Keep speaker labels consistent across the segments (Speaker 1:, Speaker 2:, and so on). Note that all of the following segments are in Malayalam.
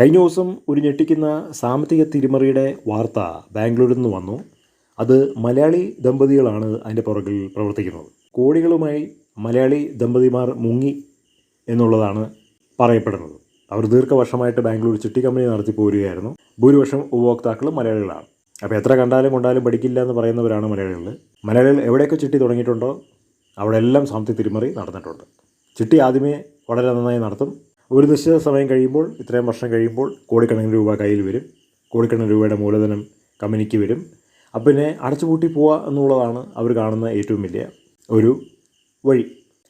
Speaker 1: കഴിഞ്ഞ ദിവസം ഒരു ഞെട്ടിക്കുന്ന സാമ്പത്തിക തിരിമറിയുടെ വാർത്ത ബാംഗ്ലൂരിൽ നിന്ന് വന്നു. അത് മലയാളി ദമ്പതികളാണ് അതിന്റെ പുറകിൽ പ്രവർത്തിക്കുന്നത്. കോടികളുമായി മലയാളി ദമ്പതിമാർ മുങ്ങി എന്നുള്ളതാണ് പറയപ്പെടുന്നത്. അവർ ദീർഘവർഷമായിട്ട് ബാംഗ്ലൂർ ചിട്ടി കമ്പനി നടത്തി പോരുകയായിരുന്നു. ഭൂരിപക്ഷം ഉപഭോക്താക്കളും മലയാളികളാണ്. അപ്പോൾ എത്ര കണ്ടാലും കൊണ്ടാലും പഠിക്കില്ല എന്ന് പറയുന്നവരാണ് മലയാളികൾ. മലയാളികൾ എവിടെയൊക്കെ ചിട്ടി തുടങ്ങിയിട്ടുണ്ടോ അവിടെ എല്ലാം സാമ്പത്തിക തിരിമറി നടന്നിട്ടുണ്ട്. ചിട്ടി ആദ്യമേ വളരെ നന്നായി നടത്തും. ഒരു നിശ്ചിത സമയം കഴിയുമ്പോൾ ഇത്രയും വർഷം കഴിയുമ്പോൾ കോടിക്കണക്കിന് രൂപ കയ്യിൽ വരും. കോടിക്കണക്കിന് രൂപയുടെ മൂലധനം കമ്പനിക്ക് വരും. അപ്പം പിന്നെ അടച്ചുപൂട്ടി പോവുക എന്നുള്ളതാണ് അവർ കാണുന്ന ഏറ്റവും വലിയ ഒരു വഴി.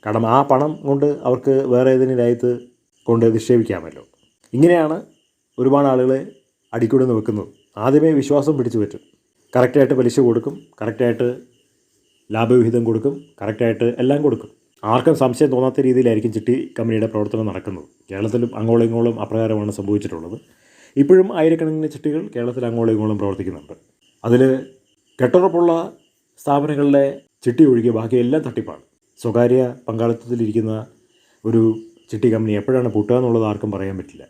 Speaker 1: കാരണം ആ പണം കൊണ്ട് അവർക്ക് വേറെ ഏതെങ്കിലും രാജ്യത്ത് കൊണ്ട് നിക്ഷേപിക്കാമല്ലോ. ഇങ്ങനെയാണ് ഒരുപാട് ആളുകളെ അടിക്കൊടുന്ന് വെക്കുന്നത്. ആദ്യമേ വിശ്വാസം പിടിച്ചു പറ്റും. കറക്റ്റായിട്ട് പലിശ കൊടുക്കും കറക്റ്റായിട്ട് ലാഭവിഹിതം കൊടുക്കും കറക്റ്റായിട്ട് എല്ലാം കൊടുക്കും. ആർക്കും സംശയം തോന്നാത്ത രീതിയിലായിരിക്കും ചിട്ടി കമ്പനിയുടെ പ്രവർത്തനം നടക്കുന്നത്. കേരളത്തിലും അങ്ങോളം ഇങ്ങോളം അപ്രകാരമാണ് സംഭവിച്ചിട്ടുള്ളത്. ഇപ്പോഴും ആയിരക്കണക്കിന് ചിട്ടികൾ കേരളത്തിൽ അങ്ങോളം ഇങ്ങോളം പ്രവർത്തിക്കുന്നുണ്ട്. അതിൽ കെട്ടുറപ്പുള്ള സ്ഥാപനങ്ങളുടെ ചിട്ടി ഒഴികെ ബാക്കിയെല്ലാം തട്ടിപ്പാണ്. സ്വകാര്യ പങ്കാളിത്തത്തിലിരിക്കുന്ന ഒരു ചിട്ടി കമ്പനി എപ്പോഴാണ് പൂട്ടുക എന്നുള്ളത് ആർക്കും പറയാൻ പറ്റില്ല.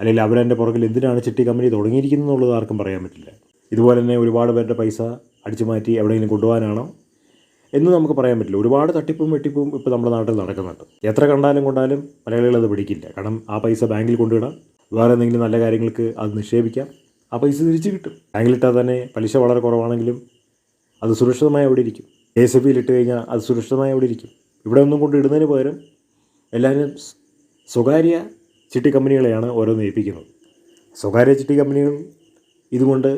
Speaker 1: അല്ലെങ്കിൽ അവരെന്റെ പുറകിൽ എന്തിനാണ് ചിട്ടി കമ്പനി തുടങ്ങിയിരിക്കുന്നത് എന്നുള്ളത് ആർക്കും പറയാൻ പറ്റില്ല. ഇതുപോലെ തന്നെ ഒരുപാട് പേരുടെ പൈസ അടിച്ചു മാറ്റി എവിടെയെങ്കിലും കൊണ്ടുപോകാനാണോ എന്ന് നമുക്ക് പറയാൻ പറ്റില്ല. ഒരുപാട് തട്ടിപ്പും വെട്ടിപ്പും ഇപ്പോൾ നമ്മുടെ നാട്ടിൽ നടക്കുന്നുണ്ട്. എത്ര കണ്ടാലും കൊണ്ടാലും മലയാളികൾ അത് പിടിക്കില്ല. കാരണം ആ പൈസ ബാങ്കിൽ കൊണ്ടുവിടാം. വേറെ എന്തെങ്കിലും നല്ല കാര്യങ്ങൾക്ക് അത് നിക്ഷേപിക്കാം. ആ പൈസ തിരിച്ച് കിട്ടും. ബാങ്കിലിട്ടാൽ തന്നെ പലിശ വളരെ കുറവാണെങ്കിലും അത് സുരക്ഷിതമായി അവിടെ ഇരിക്കും. കെ എസ് എഫ് ഇട്ട് കഴിഞ്ഞാൽ അത് സുരക്ഷിതമായി അവിടെ ഇരിക്കും. ഇവിടെ ഒന്നും കൊണ്ട് ഇടുന്നതിന് പകരം എല്ലാവരും സ്വകാര്യ ചിട്ടി കമ്പനികളെയാണ് ഓരോന്ന് ഏൽപ്പിക്കുന്നത് സ്വകാര്യ ചിട്ടി കമ്പനികൾ ഇതുകൊണ്ട്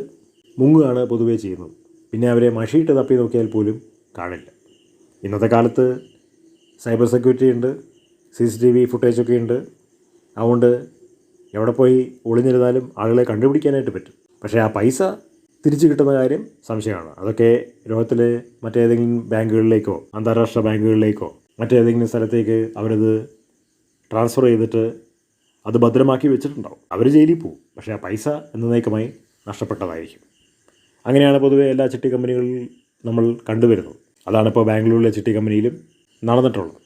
Speaker 1: മുങ്ങുകയാണ് പൊതുവേ ചെയ്യുന്നത്. പിന്നെ അവരെ മഷിയിട്ട് തപ്പി നോക്കിയാൽ പോലും കാണില്ല. ഇന്നത്തെ കാലത്ത് സൈബർ സെക്യൂരിറ്റി ഉണ്ട് സി സി ടി വി ഫുട്ടേജൊക്കെ ഉണ്ട്. അതുകൊണ്ട് എവിടെ പോയി ഒളിഞ്ഞിരുന്നാലും ആളുകളെ കണ്ടുപിടിക്കാനായിട്ട് പറ്റും. പക്ഷേ ആ പൈസ തിരിച്ചു കിട്ടുന്ന കാര്യം സംശയമാണ്. അതൊക്കെ ലോകത്തിലെ മറ്റേതെങ്കിലും ബാങ്കുകളിലേക്കോ അന്താരാഷ്ട്ര ബാങ്കുകളിലേക്കോ മറ്റേതെങ്കിലും സ്ഥലത്തേക്ക് അവരത് ട്രാൻസ്ഫർ ചെയ്തിട്ട് അത് ഭദ്രമാക്കി വെച്ചിട്ടുണ്ടാവും. അവർ ജയിലിൽ പോകും പക്ഷേ ആ പൈസ എന്നേക്കുമായി നഷ്ടപ്പെട്ടതായിരിക്കും. അങ്ങനെയാണ് പൊതുവെ എല്ലാ ചിട്ടി കമ്പനികളിൽ നമ്മൾ കണ്ടുവരുന്നത്. അതാണ് ഇപ്പോൾ ബാംഗ്ലൂരിലെ ചിട്ടി കമ്പനിയിലും നടന്നിട്ടുള്ളത്.